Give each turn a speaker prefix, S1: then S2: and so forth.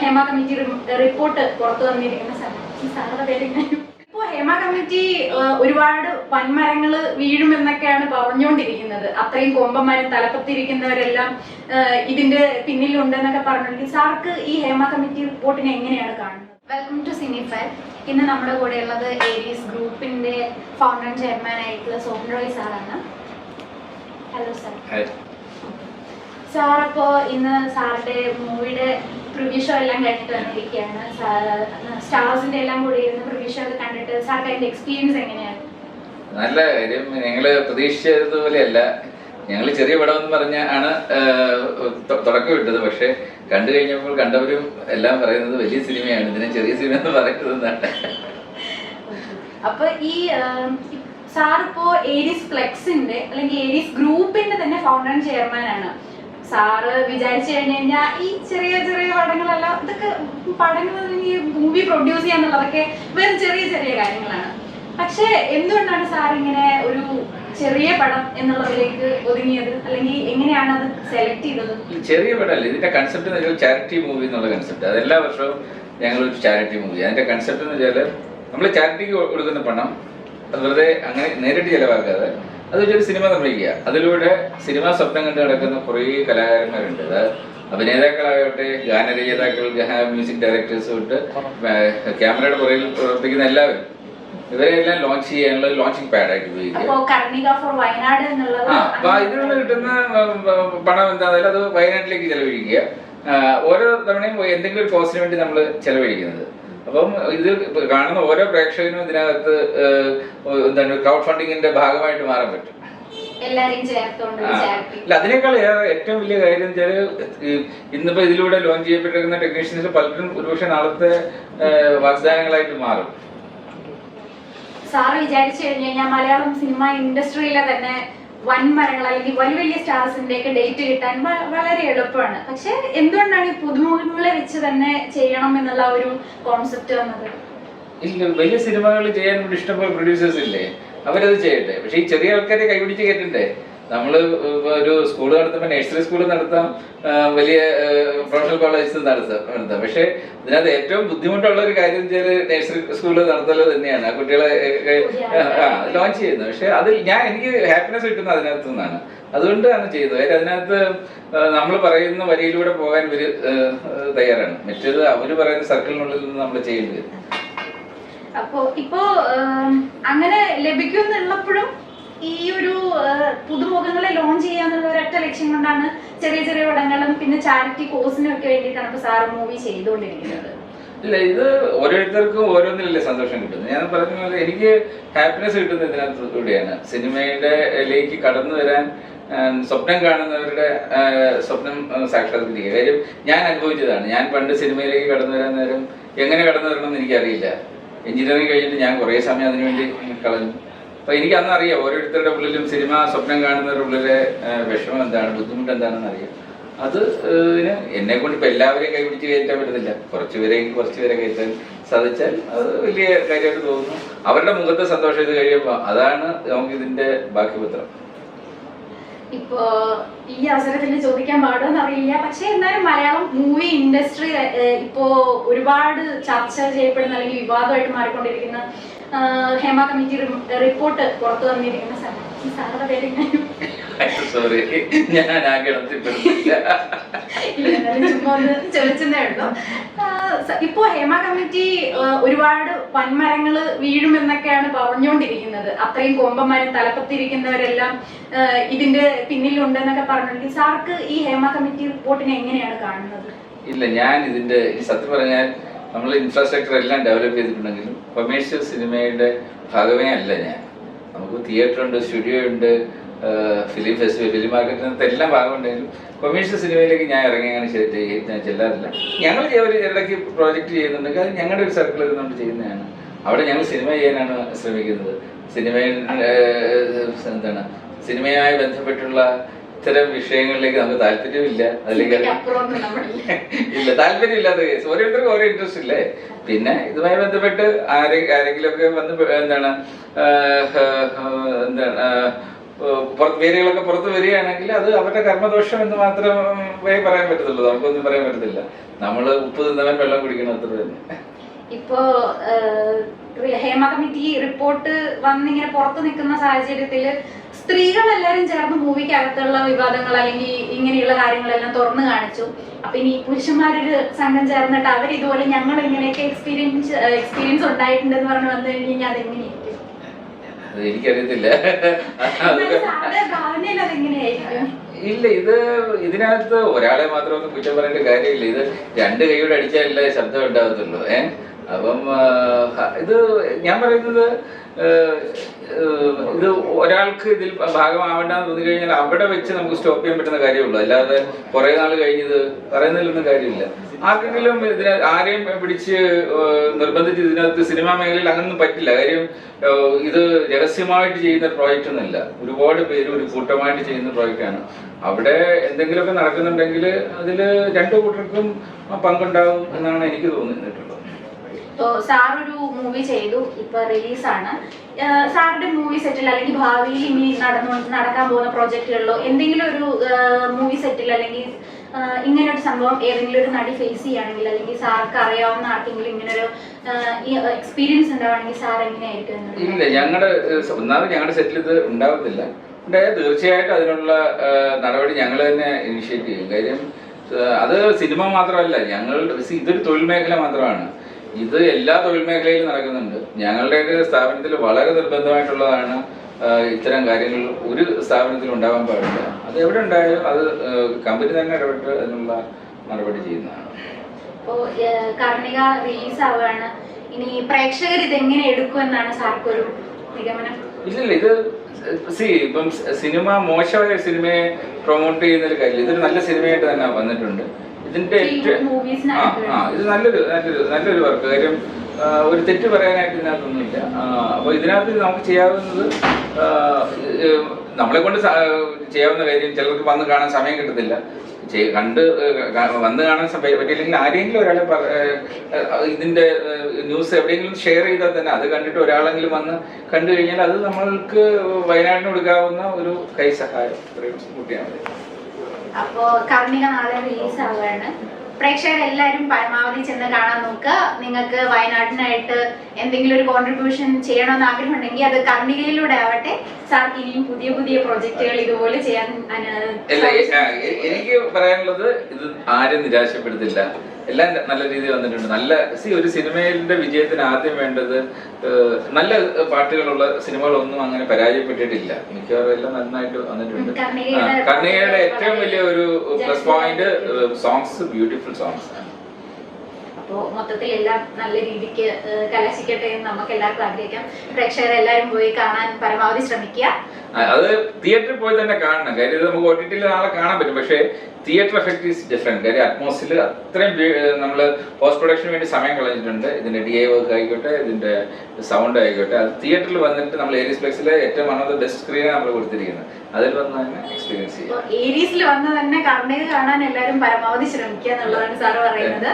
S1: Hema committee report പുറത്തു വന്നിരിക്കുന്ന സാറിന്റെ സാറുടെ പേര് ഇപ്പോൾ ഹേമ കമ്മിറ്റി ഒരുപാട് വൻമരങ്ങൾ വീഴുമെന്നൊക്കെയാണ് പറഞ്ഞുകൊണ്ടിരിക്കുന്നത്. അത്രയും കൊമ്പന്മാരും തലപ്പത്തിരിക്കുന്നവരെല്ലാം ഇതിന്റെ പിന്നിലുണ്ടെന്നൊക്കെ പറഞ്ഞിട്ടുണ്ടെങ്കിൽ സാർക്ക് ഈ ഹേമ കമ്മിറ്റി റിപ്പോർട്ടിനെ എങ്ങനെയാണ് കാണുന്നത്? വെൽക്കം ടു സിനിഫൈ ഇന്ന് നമ്മുടെ കൂടെ ഉള്ളത് ഏരീസ് ഗ്രൂപ്പിന്റെ ഫൗണ്ടർ ആൻഡ് ചെയർമാൻ ആയിട്ടുള്ള സോമൻ റോയ് സാറാണ് ഹലോ സാർ സാർ അപ്പോ ഇന്ന് സാറിന്റെ മൂവിയുടെ പ്രിവ്യൂ ഷോ എല്ലാം കണ്ടിട്ട് വന്നിരിക്കുകയാണ്. സ്റ്റാർസിന്റെ എല്ലാം കൂടി ഇരുന്ന് പ്രിവ്യൂ ഷോ കണ്ടിട്ട് സാർക്ക് അതിന്റെ എക്സ്പീരിയൻസ് എങ്ങനെയാണ്?
S2: നല്ല കാര്യം. ഞങ്ങൾ പ്രതീക്ഷിച്ചതുപോലെയല്ല ഞങ്ങൾ ചെറിയ പടം എന്ന് പറഞ്ഞ ആണ് തുടക്കം ഇട്ടത്. പക്ഷെ കണ്ടു കഴിഞ്ഞപ്പോൾ കണ്ടവരും എല്ലാം പറയുന്നത് വലിയ സിനിമയാണ്. ഇതിനെ ചെറിയ സിനിമ എന്ന് പറയുന്നതെന്നാണ്
S1: അപ്പൊ ഈ സാർ ഇപ്പോ ഏരീസ് ഫ്ലെക്സിന്റെ അല്ലെങ്കിൽ ഏരീസ് ഗ്രൂപ്പിന്റെ തന്നെ ഫൗണ്ടർ ചെയർമാൻ ആണ്. സാറ് വിചാരിച്ചു കഴിഞ്ഞു കഴിഞ്ഞാൽ ഈ ചെറിയ ചെറിയ പടങ്ങളെല്ലാം ഇതൊക്കെ പടങ്ങൾ ഈ മൂവി പ്രൊഡ്യൂസ് ചെയ്യാന്നുള്ളതൊക്കെ വെറും ചെറിയ ചെറിയ കാര്യങ്ങളാണ്. പക്ഷെ എന്തുകൊണ്ടാണ് സാർ ഇങ്ങനെ ഒരു ചെറിയ പടം എന്നുള്ളതിലേക്ക് ഒതുങ്ങിയത്? അല്ലെങ്കിൽ എങ്ങനെയാണ് അത് സെലക്ട് ചെയ്തത്?
S2: ചെറിയ പടമല്ല ഇതിന്റെ കൺസെപ്റ്റ് എന്ന് വെച്ചാൽ ചാരിറ്റി മൂവി എന്നുള്ള കൺസെപ്റ്റ് അത് എല്ലാ വർഷവും ഞങ്ങൾ ഒരു ചാരിറ്റി മൂവി അതിന്റെ കൺസെപ്റ്റ് എന്ന് വെച്ചാൽ നമ്മൾ ചാരിറ്റിക്ക് കൊടുക്കുന്ന പണം അത് വെറുതെ അങ്ങനെ നേരിട്ട് ചിലവാക്കാതെ അത് വെച്ചൊരു സിനിമ നിർമ്മിക്കുക. അതിലൂടെ സിനിമ സ്വപ്നം കണ്ട് നടക്കുന്ന കുറേ കലാകാരന്മാരുണ്ട്. അത് അഭിനേതാക്കളാകട്ടെ ഗാനരചയിതാക്കൾ മ്യൂസിക് ഡയറക്ടേഴ്സ് തൊട്ട് ക്യാമറയുടെ പുറകിൽ പ്രവർത്തിക്കുന്ന എല്ലാവരും. ഇവരെല്ലാം ലോഞ്ച് ചെയ്യാനുള്ള ലോഞ്ചിങ് പാഡായിട്ട് ഉപയോഗിക്കുക. ആ അപ്പൊ ഇതിൽ നിന്ന് കിട്ടുന്ന പണം എന്താ അത് വയനാട്ടിലേക്ക് ചെലവഴിക്കുക. ഓരോ തവണയും എന്തെങ്കിലും ഒരു കോസിന് വേണ്ടി നമ്മൾ ചെലവഴിക്കുന്നത്. അപ്പം ഇത് കാണുന്ന ഓരോ പ്രേക്ഷകനും ഇതിനകത്ത് എന്താണ് ക്രൗഡ് ഫണ്ടിങ്ങിന്റെ ഭാഗമായിട്ട് മാറാൻ പറ്റും. അല്ല അതിനേക്കാൾ ഏറെ ഏറ്റവും വലിയ കാര്യം വെച്ചാൽ ഇന്നിപ്പോ ഇതിലൂടെ ലോഞ്ച് ചെയ്യപ്പെട്ടിരിക്കുന്ന ടെക്നീഷ്യൻസ് പലരും ഒരുപക്ഷെ നാളത്തെ വാഗ്ദാനങ്ങളായിട്ട് മാറും.
S1: സാറ് വിചാരിച്ചു കഴിഞ്ഞു കഴിഞ്ഞാൽ മലയാളം സിനിമ ഇൻഡസ്ട്രിയിലെ തന്നെ വൻമരങ്ങൾ അല്ലെങ്കിൽ വലിയ വലിയ സ്റ്റാർസിന്റെ ഒക്കെ ഡേറ്റ് കിട്ടാൻ വളരെ എളുപ്പമാണ്. പക്ഷെ എന്തുകൊണ്ടാണ് ഈ പുതുമുഖങ്ങളെ വെച്ച് തന്നെ ചെയ്യണം എന്നുള്ള ഒരു കോൺസെപ്റ്റ് വന്നത്?
S2: ഇല്ല വലിയ സിനിമകൾ ചെയ്യാൻ ഇഷ്ടംപോലെ പ്രൊഡ്യൂസേഴ്സ് ഇല്ലേ? അവരത് ചെയ്യട്ടെ. പക്ഷെ ഈ ചെറിയ ആൾക്കാരെ കൈപിടിച്ച് കയറ്റണ്ടേ നമ്മൾ ഒരു സ്കൂൾ നടത്തുമ്പോൾ നഴ്സറി സ്കൂൾ നടത്താം വലിയ പ്രൊഫഷണൽ കോളേജ് നടത്താം നടത്താം. പക്ഷെ ഇതിനകത്ത് ഏറ്റവും ബുദ്ധിമുട്ടുള്ള ഒരു കാര്യം വെച്ചാൽ നഴ്സറി സ്കൂൾ നടത്തൽ തന്നെയാണ്. ആ കുട്ടികളെ ലോഞ്ച് ചെയ്യുന്നത്. പക്ഷെ അതിൽ ഞാൻ എനിക്ക് ഹാപ്പിനെസ് കിട്ടുന്നത് അതിനകത്ത് നിന്നാണ്. അതുകൊണ്ടാണ് ചെയ്തത് കാര്യം അതിനകത്ത് നമ്മൾ പറയുന്ന വരിയിലൂടെ പോകാൻ ഇവർ തയ്യാറാണ്. മറ്റേത് അവർ പറയുന്ന സർക്കിളിനുള്ളിൽ നിന്ന് നമ്മൾ ചെയ്യേണ്ടി വരും.
S1: അപ്പോ ഇപ്പോ അങ്ങനെ ലഭിക്കുമെന്നുള്ളപ്പോഴും ഈ ഒരു പുതുമുഖങ്ങളെ ലോഞ്ച് ചെയ്യാന്നുള്ള ഒരൊറ്റ ലക്ഷ്യം കൊണ്ടാണ് ചെറിയ ചെറിയ പടങ്ങളും പിന്നെ ചാരിറ്റി കോഴ്സിനും ഒക്കെ വേണ്ടിയിട്ടാണ് ഇപ്പൊ സാറ് മൂവി ചെയ്തുകൊണ്ടിരിക്കുന്നത്.
S2: ഇല്ല ഇത് ഓരോരുത്തർക്കും ഓരോന്നിലല്ലേ സന്തോഷം കിട്ടുന്നത്. ഞാൻ പറഞ്ഞ പോലെ എനിക്ക് ഹാപ്പിനെസ് കിട്ടുന്നത് ഇതിനകത്ത് കൂടിയാണ് സിനിമയുടെ ലേക്ക് കടന്നു വരാൻ സ്വപ്നം കാണുന്നവരുടെ സ്വപ്നം സാക്ഷാത്കരിക്കുക. കാര്യം ഞാൻ അനുഭവിച്ചതാണ്. ഞാൻ പണ്ട് സിനിമയിലേക്ക് കടന്നു വരാൻ നേരം എങ്ങനെ കടന്നു വരണം എന്ന് എനിക്കറിയില്ല. എഞ്ചിനീയറിംഗ് കഴിഞ്ഞിട്ട് ഞാൻ കുറേ സമയം അതിനുവേണ്ടി കളഞ്ഞു. അപ്പൊ എനിക്ക് അന്ന് അറിയാം ഓരോരുത്തരുടെ ഉള്ളിലും സിനിമ സ്വപ്നം കാണുന്നവരുടെ ഉള്ളിലെ വിഷമം എന്താണ് ബുദ്ധിമുട്ട് എന്താണെന്ന് അറിയാം അത് എന്നെ കൊണ്ട് ഇപ്പൊ എല്ലാവരെയും കൈപിടിച്ച് കയറ്റാൻ പറ്റുന്നില്ല. കുറച്ചുപേരെയും കുറച്ചുപേരെ കുറച്ച് പേരെ കയറ്റാൻ സാധിച്ചാൽ അത് വലിയ കാര്യമായിട്ട് തോന്നുന്നു. അവരുടെ മുഖത്തെ സന്തോഷം ഇത് കഴിയുമ്പോൾ അതാണ് നമുക്ക് ഇതിന്റെ ബാക്കി പത്രം
S1: ഇപ്പോ ഈ അവസരത്തിൽ ചോദിക്കാൻ പാടുമെന്ന് അറിയില്ല പക്ഷെ എന്നാലും മലയാളം മൂവി ഇൻഡസ്ട്രി ഇപ്പോ ഒരുപാട് ചർച്ച ചെയ്യപ്പെടുന്ന അല്ലെങ്കിൽ വിവാദമായിട്ട് മാറിക്കൊണ്ടിരിക്കുന്ന ഹേമ കമ്മിറ്റി റിപ്പോർട്ട് പുറത്തു വന്നിരിക്കുന്ന സാറിന്റെ പേര്?
S2: സോറി ഞാൻ ആ ഗണത്തിൽ പെടുന്നില്ല
S1: ഉള്ളൂ. ഇപ്പോ ഹേമ കമ്മിറ്റി ഒരുപാട് വൻമരങ്ങൾ വീഴുമെന്നൊക്കെയാണ് പറഞ്ഞുകൊണ്ടിരിക്കുന്നത്. അത്രയും കൊമ്പന്മാരും തലപ്പത്തിരിക്കുന്നവരെല്ലാം ഇതിന്റെ ഇതിന്റെ പിന്നിലുണ്ടെന്നൊക്കെ പറഞ്ഞിട്ടുണ്ടെങ്കിൽ സാർക്ക് ഈ ഹേമ കമ്മിറ്റി റിപ്പോർട്ടിനെ എങ്ങനെയാണ് കാണുന്നത്?
S2: ഇല്ല ഞാൻ ഇതിന്റെ സത്യം പറഞ്ഞാൽ നമ്മൾ ഇൻഫ്രാസ്ട്രക്ചർ എല്ലാം ഡെവലപ്പ് ചെയ്തിട്ടുണ്ടെങ്കിലും കൊമേഴ്ഷ്യൽ സിനിമയുടെ ഭാഗമേ അല്ല ഞാൻ. നമുക്ക് തിയേറ്റർ ഉണ്ട് സ്റ്റുഡിയോ ഉണ്ട് ഫിലിം ഫെസ്റ്റിവൽ ഫിലിം മാർക്കറ്റിനകത്ത് എല്ലാം ഭാഗമുണ്ടെങ്കിലും കൊമേഴ്ഷ്യൽ സിനിമയിലേക്ക് ഞാൻ ഇറങ്ങിയാണ് ഞാൻ ചെല്ലാറില്ല. ഞങ്ങൾ ഒരു ഇടയ്ക്ക് പ്രോജക്റ്റ് ചെയ്യുന്നുണ്ടെങ്കിൽ അത് ഞങ്ങളുടെ ഒരു സർക്കിൾ ഇരുന്നുകൊണ്ട് ചെയ്യുന്നതാണ്. അവിടെ ഞങ്ങൾ സിനിമ ചെയ്യാനാണ് ശ്രമിക്കുന്നത്. സിനിമയിൽ എന്താണ് സിനിമയുമായി ബന്ധപ്പെട്ടുള്ള ഇത്തരം വിഷയങ്ങളിലേക്ക് നമുക്ക് താല്പര്യമില്ല. അതിലേക്ക് ഇല്ല. താല്പര്യമില്ലാത്ത കേസ്. ഓരോരുത്തർക്കും ഓരോ ഇൻട്രസ്റ്റ് ഇല്ലേ? പിന്നെ ഇതുമായി ബന്ധപ്പെട്ട് ആരെ ആരെങ്കിലുമൊക്കെ വന്ന് എന്താണ് എന്താണ് വേരുകളൊക്കെ പുറത്ത് വരികയാണെങ്കിൽ അത് അവരുടെ കർമ്മദോഷം എന്ന് മാത്രമേ പറയാൻ പറ്റത്തുള്ളൂ. നമുക്കൊന്നും പറയാൻ പറ്റത്തില്ല. നമ്മൾ ഉപ്പ് തിന്നവൻ വെള്ളം കുടിക്കണം അത്ര തന്നെ
S1: ഇപ്പോ ഹേമ കമ്മിറ്റി റിപ്പോർട്ട് വന്നിങ്ങനെ പുറത്തു നിൽക്കുന്ന സാഹചര്യത്തിൽ സ്ത്രീകളെല്ലാരും ചേർന്ന് മൂവിക്കകത്തുള്ള വിവാദങ്ങൾ അല്ലെങ്കിൽ ഇങ്ങനെയുള്ള കാര്യങ്ങളെല്ലാം തുറന്നു കാണിച്ചു. അപ്പൊ ഇനി പുരുഷന്മാരൊരു സംഘം ചേർന്നിട്ട് അവർ ഇതുപോലെ ഞങ്ങൾ ഇങ്ങനെയൊക്കെ എക്സ്പീരിയൻസ് എക്സ്പീരിയൻസ് ഉണ്ടായിട്ടുണ്ടെന്ന് പറഞ്ഞ് വന്നു കഴിഞ്ഞാൽ അതെങ്ങനെയായിരിക്കും?
S2: അത് എനിക്കറിയത്തില്ല. ഇല്ല ഇത് ഇതിനകത്ത് ഒരാളെ മാത്രം ഒന്നും കുറ്റം പറയേണ്ട കാര്യമില്ല. ഇത് രണ്ട് കൈയോടെ അടിച്ചാലല്ലേ ശബ്ദം ഉണ്ടാകത്തുള്ളൂ ഏ? അപ്പം ഇത് ഞാൻ പറയുന്നത് ഇത് ഒരാൾക്ക് ഇതിൽ ഭാഗമാവേണ്ടെന്ന് തോന്നി കഴിഞ്ഞാൽ അവിടെ വെച്ച് നമുക്ക് സ്റ്റോപ്പ് ചെയ്യാൻ പറ്റുന്ന കാര്യമുള്ളൂ. അല്ലാതെ കുറെ നാൾ കഴിഞ്ഞത് പറയുന്നതിലൊന്നും കാര്യമില്ല. ആർക്കെങ്കിലും ഇതിനെ ആരെയും പിടിച്ച് നിർബന്ധിച്ച് ഇതിനകത്ത് സിനിമാ മേഖലയിൽ അങ്ങനൊന്നും പറ്റില്ല. കാര്യം ഇത് രഹസ്യമായിട്ട് ചെയ്യുന്ന പ്രോജക്റ്റ് ഒന്നുമില്ല. ഒരുപാട് പേര് ഒരു കൂട്ടമായിട്ട് ചെയ്യുന്ന പ്രോജക്റ്റാണ് അവിടെ എന്തെങ്കിലുമൊക്കെ നടക്കുന്നുണ്ടെങ്കിൽ അതിൽ രണ്ടു കൂട്ടർക്കും പങ്കുണ്ടാവും എന്നാണ് എനിക്ക് തോന്നിയിട്ടുള്ളത്
S1: ഇപ്പോ സാർ ഒരു മൂവി ചെയ്തു ഇപ്പൊ റിലീസാണ് സാറിന്റെ മൂവി സെറ്റിൽ അല്ലെങ്കിൽ ഭാവിയിൽ ഇനി നടന്നു നടക്കാൻ പോകുന്ന പ്രോജക്റ്റുകളിലോ എന്തെങ്കിലും ഒരു മൂവി സെറ്റിൽ അല്ലെങ്കിൽ ഇങ്ങനെ ഒരു സംഭവം ഏതെങ്കിലും ഒരു നടി ഫേസ് ചെയ്യുകയാണെങ്കിൽ അല്ലെങ്കിൽ സാർക്ക് അറിയാവുന്ന ആർക്കെങ്കിലും ഇങ്ങനെ ഒരു എക്സ്പീരിയൻസ് ഉണ്ടാവുകയാണെങ്കിൽ സാർ എങ്ങനെയായിരിക്കും
S2: ഇല്ല ഞങ്ങളുടെ ഞങ്ങളുടെ സെറ്റിൽ ഇത് ഉണ്ടാവത്തില്ല. തീർച്ചയായിട്ടും അതിനുള്ള നടപടി ഞങ്ങൾ തന്നെ ഇനിഷ്യേറ്റ് ചെയ്യും. കാര്യം അത് സിനിമ മാത്രമല്ല see, ഇതൊരു തൊഴിൽ മേഖല മാത്രമാണ്. ഇത് എല്ലാ തൊഴിൽ മേഖലയിലും നടക്കുന്നുണ്ട്. ഞങ്ങളുടെയൊക്കെ സ്ഥാപനത്തിൽ വളരെ നിർബന്ധമായിട്ടുള്ളതാണ് ഇത്തരം കാര്യങ്ങൾ ഒരു സ്ഥാപനത്തിൽ ഉണ്ടാവാൻ പാടില്ല. അത് എവിടെ ഉണ്ടായാലും അത് കമ്പനി തന്നെ ഇടപെട്ട് അതിനുള്ള നടപടി ചെയ്യുന്നതാണ്.
S1: കർണിക റിലീസ് ആവുകയാണ്. ഇനി പ്രേക്ഷകർ ഇത് എങ്ങനെ എടുക്കും എന്നാണ് നിഗമനം?
S2: ഇല്ലില്ല ഇത് സി ഇപ്പം സിനിമ മോശമായ സിനിമയെ പ്രൊമോട്ട് ചെയ്യുന്ന ഒരു കാര്യം ഇതൊരു നല്ല സിനിമയായിട്ട് തന്നെ വന്നിട്ടുണ്ട്. ഇതിന്റെ ആ ഇത് നല്ലൊരു നല്ലൊരു നല്ലൊരു വർക്ക് കാര്യം ഒരു തെറ്റ് പറയാനായിട്ട് ഇതിനകത്തൊന്നുമില്ല. അപ്പോൾ ഇതിനകത്ത് നമുക്ക് ചെയ്യാവുന്നത് നമ്മളെ കൊണ്ട് ചെയ്യാവുന്ന കാര്യം ചിലർക്ക് വന്ന് കാണാൻ സമയം കിട്ടത്തില്ല. കണ്ട് വന്ന് കാണാൻ സമയം പറ്റിയില്ലെങ്കിൽ ആരെങ്കിലും ഒരാളെ ഇതിന്റെ ന്യൂസ് എവിടെയെങ്കിലും ഷെയർ ചെയ്താൽ തന്നെ അത് കണ്ടിട്ട് ഒരാളെങ്കിലും വന്ന് കണ്ടു കഴിഞ്ഞാൽ അത് നമ്മൾക്ക് വയനാടിന് കൊടുക്കാവുന്ന ഒരു കൈ സഹായം. ഇത്രയും കൂട്ടിയാൽ മതി.
S1: അപ്പോ കർണിക നാളെ റിലീസ് ആവുകയാണ്. പ്രേക്ഷകർ എല്ലാവരും പരമാവധി ചെന്ന് കാണാൻ നോക്കുക. നിങ്ങൾക്ക് വയനാടിനായിട്ട് എന്തെങ്കിലും ഒരു കോൺട്രിബ്യൂഷൻ ചെയ്യണമെന്ന് ആഗ്രഹമുണ്ടെങ്കിൽ അത് കർണികയിലൂടെ ആവട്ടെ. സാർക്ക് ഇനിയും പുതിയ പുതിയ പ്രൊജക്ടുകൾ ഇതുപോലെ ചെയ്യാൻ
S2: എനിക്ക് പറയാനുള്ളത് ഇത് ആരും നിരാശപ്പെടുത്തില്ല. എല്ലാം നല്ല രീതിയിൽ വന്നിട്ടുണ്ട്. നല്ല സി ഒരു സിനിമയിലെ വിജയത്തിന് ആദ്യം വേണ്ടത് നല്ല പാട്ടുകളുള്ള സിനിമകളൊന്നും അങ്ങനെ പരാജയപ്പെട്ടിട്ടില്ല. മിക്കവാറും എല്ലാം നന്നായിട്ട് വന്നിട്ടുണ്ട്.
S1: കർണികയുടെ
S2: ഏറ്റവും വലിയ ഒരു plus point songs beautiful songs
S1: അപ്പോൾ മൊത്തത്തിൽ എല്ലാം നല്ല രീതിക്ക് കലാശിക്കട്ടെ എന്ന് നമുക്ക് എല്ലാവർക്കും ആഗ്രഹിക്കാം. പ്രേക്ഷകർ എല്ലാവരും പോയി കാണാൻ പരമാവധി ശ്രമിക്കുക.
S2: അത് തിയേറ്ററിൽ പോയി തന്നെ കാണണം. കാര്യം ഇത് നമുക്ക് ഒ ടി ടിയിൽ നാളെ കാണാൻ പറ്റും. പക്ഷേ തിയേറ്റർ എഫക്ട് ഈസ് ഡിഫറെന്റ് കാര്യം അറ്റ്മോസ്ഫിയർ അത്രയും നമ്മൾ പോസ്റ്റ് പ്രൊഡക്ഷന് വേണ്ടി സമയം കളഞ്ഞിട്ടുണ്ട്. ഇതിന്റെ ഡി ഐ വർക്ക് ആയിക്കോട്ടെ ഇതിന്റെ സൗണ്ട് ആയിക്കോട്ടെ. അത് തിയേറ്ററിൽ വന്നിട്ട് നമ്മൾ ഏരീസ് പ്ലേസിലെ ഏറ്റവും വൺ ഓഫ് ദ ബെസ്റ്റ് സ്ക്രീനാണ് നമ്മൾ കൊടുത്തിരിക്കുന്നത്. അതിൽ വന്ന് തന്നെ എക്സ്പീരിയൻസ് ചെയ്യാം.
S1: ഏരീസിൽ വന്ന് തന്നെ കാണാൻ എല്ലാവരും പരമാവധി ശ്രമിക്കുക എന്നുള്ളതാണ് സാറ് പറയുന്നത്.